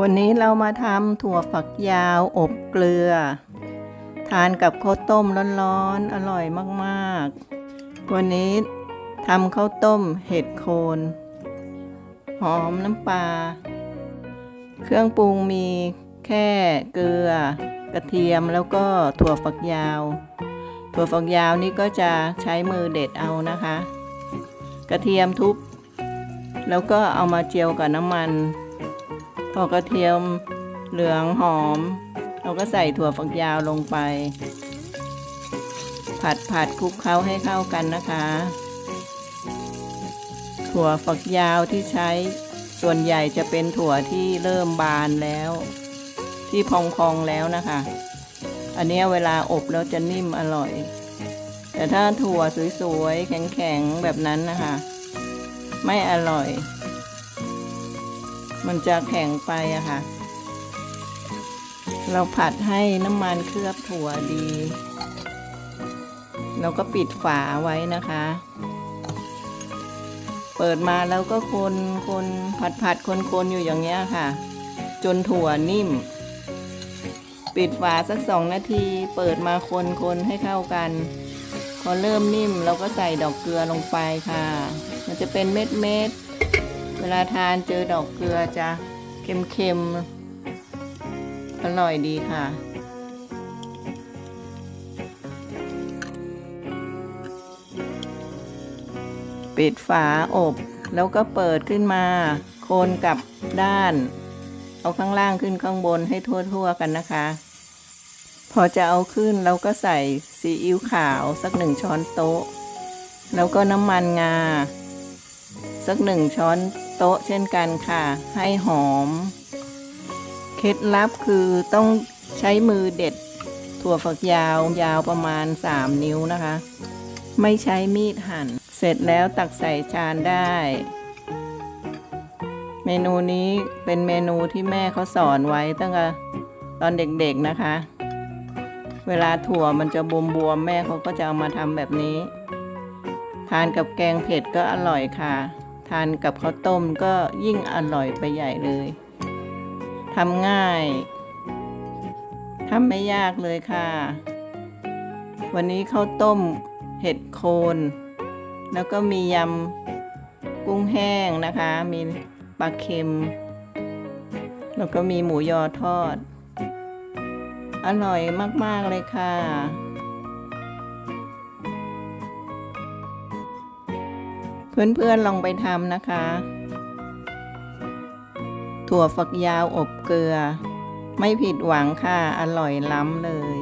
วันนี้เรามาทำถั่วฝักยาวอบเกลือ ทานกับข้าวต้มร้อนๆ อร่อยมากๆ วันนี้ทำข้าวต้มเห็ดโคน หอมน้ำปลา เครื่องปรุงมีแค่เกลือ กระเทียมแล้วก็ถั่วฝักยาว ถั่วฝักยาวนี่ก็จะใช้มือเด็ดเอานะคะ กระเทียมทุบ แล้วก็เอามาเจียวกับน้ำมัน พอกระเทียมเหลืองหอม เราก็ใส่ถั่วฝักยาวลงไป ผัดผัดคลุกเคล้าให้เข้ากันนะคะ ถั่วฝักยาวที่ใช้ส่วนใหญ่จะเป็นถั่วที่เริ่มบานแล้ว ที่พองๆแล้วนะคะ อันนี้เวลาอบแล้วจะนิ่มอร่อย แต่ถ้าถั่วสวยๆ แข็งๆ แบบนั้นนะคะ ไม่อร่อย มันจะแข็งไปอะค่ะ เราผัดให้น้ำมันเคลือบถั่วดี เราก็ปิดฝาไว้นะคะ เปิดมาแล้วก็คนคนผัดผัดคนคนอยู่อย่างเงี้ยค่ะ จนถั่วนิ่ม ปิดฝาสักสองนาที เปิดมาคนคนให้เข้ากัน พอเริ่มนิ่มเราก็ใส่ดอกเกลือลงไปค่ะ มันจะเป็นเม็ดเม็ด เวลาทานเจอดอกเกลือจะเค็มๆ อร่อยดีค่ะ ปิดฝาอบ แล้วก็เปิดขึ้นมา โคนกับด้าน เอาข้างล่างขึ้นข้างบนให้ทั่วๆกันนะคะ พอจะเอาขึ้นเราก็ใส่ซีอิ๊วขาวสักหนึ่งช้อนโต๊ะ แล้วก็น้ำมันงา สักหนึ่งช้อนโต๊ะเช่นกันค่ะ ให้หอม เคล็ดลับคือต้องใช้มือเด็ด ถั่วฝักยาวยาวประมาณ 3 นิ้วนะคะ ไม่ใช้มีดหั่น เสร็จแล้วตักใส่จานได้ เมนูนี้เป็นเมนูที่แม่เขาสอนไว้ตั้งแต่ตอนเด็กๆนะคะ เวลาถั่วมันจะบวมๆแม่เขาก็จะเอามาทำแบบนี้ ทานกับแกงเผ็ดก็อร่อยค่ะ ทานกับข้าวต้มก็ยิ่งอร่อยไปใหญ่เลยทำง่ายทำไม่ยากเลยค่ะ วันนี้ข้าวต้ม เห็ดโคน แล้วก็มียำกุ้งแห้งนะคะ มีปลาเค็ม แล้วก็มีหมูยอทอด อร่อยมาก ๆ เลยค่ะ เพื่อนๆลองไปทำนะคะ ถั่วฝักยาวอบเกลือ ไม่ผิดหวังค่ะ อร่อยล้ำเลย